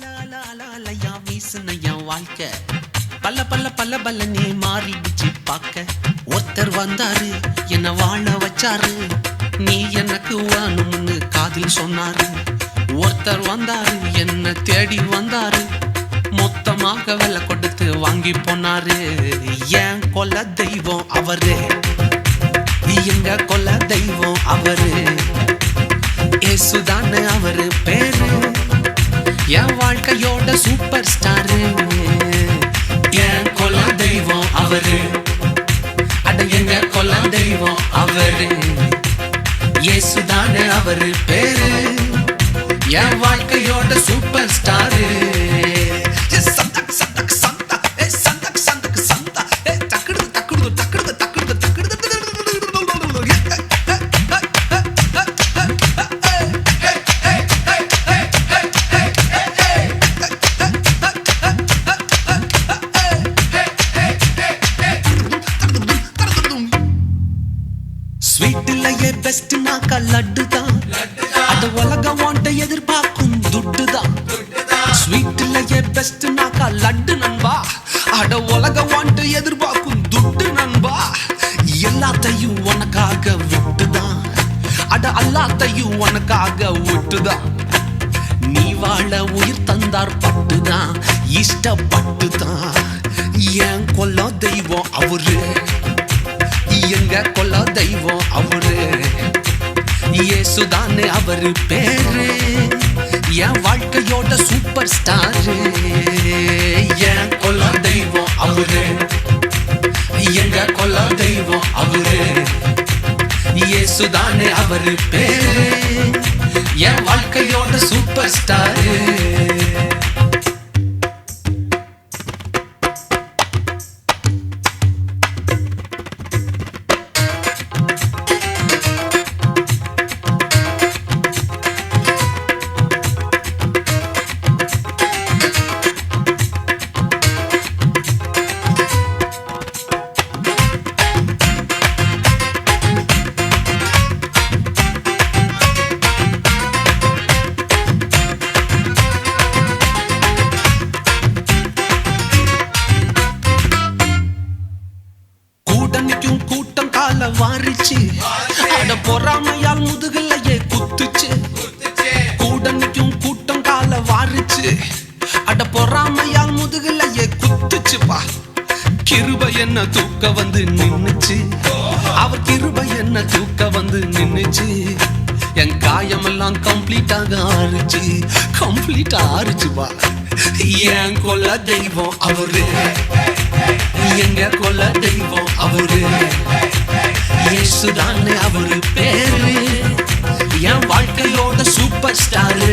அல அல அலையா வீசுன என் வாழ்க்கை. பல்ல பல்ல பல்ல பல்ல நீ மாறிடுச்சு பார்க்க. ஒருத்தர் வந்தாரு என்ன வாழ வச்சாரு. நீ எனக்கு வேணும்னு காதில் சொன்னாரு. ஒருத்தர் வந்தாரு என்ன தேடி வந்தாரு. மொத்தமாக விலை கொடுத்து வாங்கி போனாரு. ஏன் கொல்ல தெய்வம் அவரு. எங்க கொல்ல தெய்வம் அவரு. ஏசுதான அவரு பேரு. என் வாழ்க்கையோட சூப்பர் ஸ்டாரு என் கொலா தெய்வம் அவரு. அட எங்க கொல்ல தெய்வம் அவரு. இயேசுதான அவரு பேரு. என் வாழ்க்கையோட சூப்பர் ஸ்டாரு லட்டு தான் அத உலகம் வாண்ட எதிர்பார்க்கும் துட்டு தான் ஸ்வீட்லயே பெஸ்ட் நாக்கா லட்டு நண்பா. அட உலகம் வாண்ட எதிர்பார்க்கும் துட்டு நண்பா. எல்லாத்தையும் உனக்காக விட்டுதான் அட எல்லாத்தையும் உனக்காக விட்டுதான் நீ வாழ உயிர் தந்தார் பட்டுதான் இஷ்டப்பட்டுதான் ஏன் கொல்ல தெய்வம் அவரு. எங்க கொல்ல தெய்வம் அவரு. இயேசுதானே அவரு பேரு. என் வாழ்க்கையோட சூப்பர் ஸ்டாரு. என் கொல்ல தெய்வம் அவரு. எங்க கொல்ல தெய்வம் அவரு. இயேசுதானே அவரு பேரு. என் வாழ்க்கையோட சூப்பர் ஸ்டாரு. பொறாமையால் முதுகலையே குத்துச்சு. கூட்டணிக்கும் கூட்டம் கால வாரிச்சு. அட பொறாமையால் முதுகலையே குத்துச்சுப்பா. கிருப என்ன தூக்க வந்து நின்னுச்சு. அவர் கிருப என்ன தூக்க வந்து நின்னுச்சு. என் காயமெல்லாம் கம்ப்ளீட்டாக ஆறுச்சு. கம்ப்ளீட்டா ஆறுச்சுப்பா. என் கொல்ல தெய்வம் அவரு. எங்க கொல்ல தெய்வம் அவரு. இயேசுதானே அவரு பேரு? என் வாழ்க்கையோட சூப்பர் ஸ்டாரு